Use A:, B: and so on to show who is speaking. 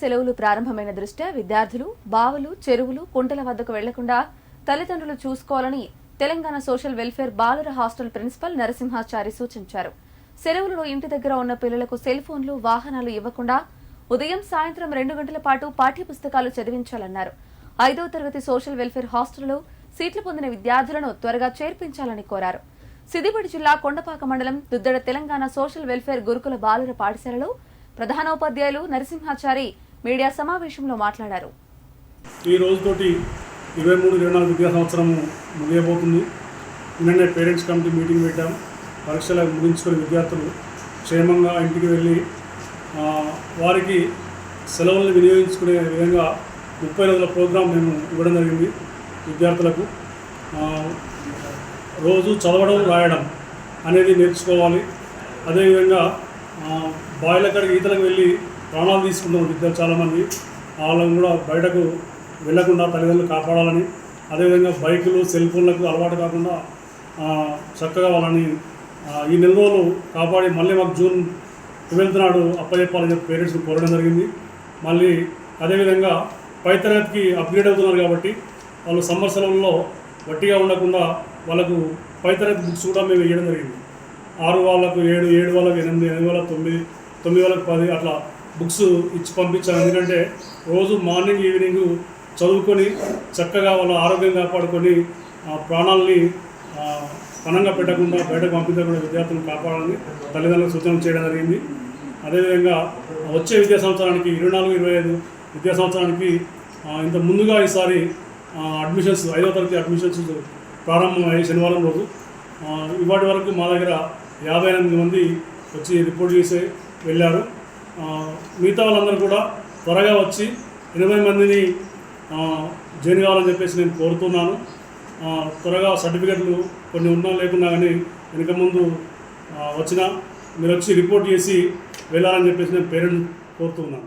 A: సెలవులు ప్రారంభమైన దృష్ట్యా విద్యార్థులు బావులు చెరువులు కుంటల వద్దకు వెళ్ళకుండా తల్లిదండ్రులు చూసుకోవాలని తెలంగాణ సోషల్ వెల్ఫేర్ బాలుర హాస్టల్ ప్రిన్సిపల్ నరసింహాచారి సూచించారు. సెలవులలో ఇంటి దగ్గర ఉన్న పిల్లలకు సెల్ ఫోన్లు వాహనాలు ఇవ్వకుండా ఉదయం సాయంత్రం రెండు గంటల పాటు పాఠ్యపుస్తకాలు చదివించాలన్నారు. ఐదవ తరగతి సోషల్ వెల్ఫేర్ హాస్టల్లో సీట్లు పొందిన విద్యార్థులను త్వరగా చేర్పించాలని కోరారు. సిద్దిపేట జిల్లా కొండపాక మండలం దుద్దడ తెలంగాణ సోషల్ వెల్ఫేర్ గురుకుల బాలుర పాఠశాలలో ప్రధానోపాధ్యాయులు నరసింహాచారి మీడియా సమావేశంలో మాట్లాడారు.
B: ఈ రోజుతోటి ఇరవై మూడు ఇరవై నాలుగు విద్యా సంవత్సరం ముగియబోతుంది. నిన్ననే పేరెంట్స్ కమిటీ మీటింగ్ పెట్టాం. పరీక్షలు ముగించుకుని విద్యార్థులు క్షేమంగా ఇంటికి వెళ్ళి వారికి సెలవులను వినియోగించుకునే విధంగా ముప్పై రోజుల ప్రోగ్రాం మేము ఇవ్వడం జరిగింది విద్యార్థులకు. రోజు చదవడం రాయడం అనేది నేర్చుకోవాలి. అదేవిధంగా ఆ, అక్కడికి ఈతలకు వెళ్ళి ప్రాణాలు తీసుకుంటున్నారు విద్యార్థులు చాలామంది. వాళ్ళని కూడా బయటకు వెళ్ళకుండా తల్లిదండ్రులు కాపాడాలని అదేవిధంగా బైకులు సెల్ ఫోన్లకు అలవాటు కాకుండా చక్కగా వాళ్ళని ఈ నెల రోజులు కాపాడి మళ్ళీ మాకు జూన్ ట్వెల్త్ నాడు అప్పచెప్పాలని చెప్పి పేరెంట్స్ని కోరడం జరిగింది. మళ్ళీ అదేవిధంగా పై తరగతికి అప్గ్రేడ్ అవుతున్నారు కాబట్టి వాళ్ళు సమ్మర్ సెలవుల్లో వట్టిగా ఉండకుండా వాళ్ళకు పై తరగతి బుక్స్ కూడా మేము ఇవ్వడం జరిగింది. ఆరు వాళ్ళకు ఏడు ఏడు వాళ్ళకు ఎనిమిది ఎనిమిది వాళ్ళకు తొమ్మిది తొమ్మిది వాళ్ళకు పది అట్లా బుక్స్ ఇచ్చి పంపించాను ఎందుకంటే రోజు మార్నింగ్ ఈవినింగ్ చదువుకొని చక్కగా వాళ్ళ ఆరోగ్యం కాపాడుకొని ప్రాణాలని పనంగా పెట్టకుండా బయటకు పంపించకుండా విద్యార్థులను కాపాడాలని తల్లిదండ్రులకు సూచన చేయడం జరిగింది. అదేవిధంగా వచ్చే విద్యా సంవత్సరానికి ఇరవై నాలుగు ఇరవై ఐదు విద్యా సంవత్సరానికి ఇంత ముందుగా ఈసారి అడ్మిషన్స్ ఐదో తరగతి అడ్మిషన్స్ ప్రారంభమయ్యాయి శనివారం రోజు. ఇవాటి వరకు మా దగ్గర యాభై ఎనిమిది మంది వచ్చి రిపోర్ట్ చేసి వెళ్ళారు. మిగతా వాళ్ళందరూ కూడా త్వరగా వచ్చి ఎనభై మందిని జాయిన్ కావాలని చెప్పేసి నేను కోరుతున్నాను. త్వరగా సర్టిఫికెట్లు కొన్ని ఉన్నా లేకున్నా కానీ వెనుక ముందు వచ్చిన మీరు వచ్చి రిపోర్ట్ చేసి వెళ్ళాలని చెప్పేసి నేను పేరెంట్ కోరుతున్నాను.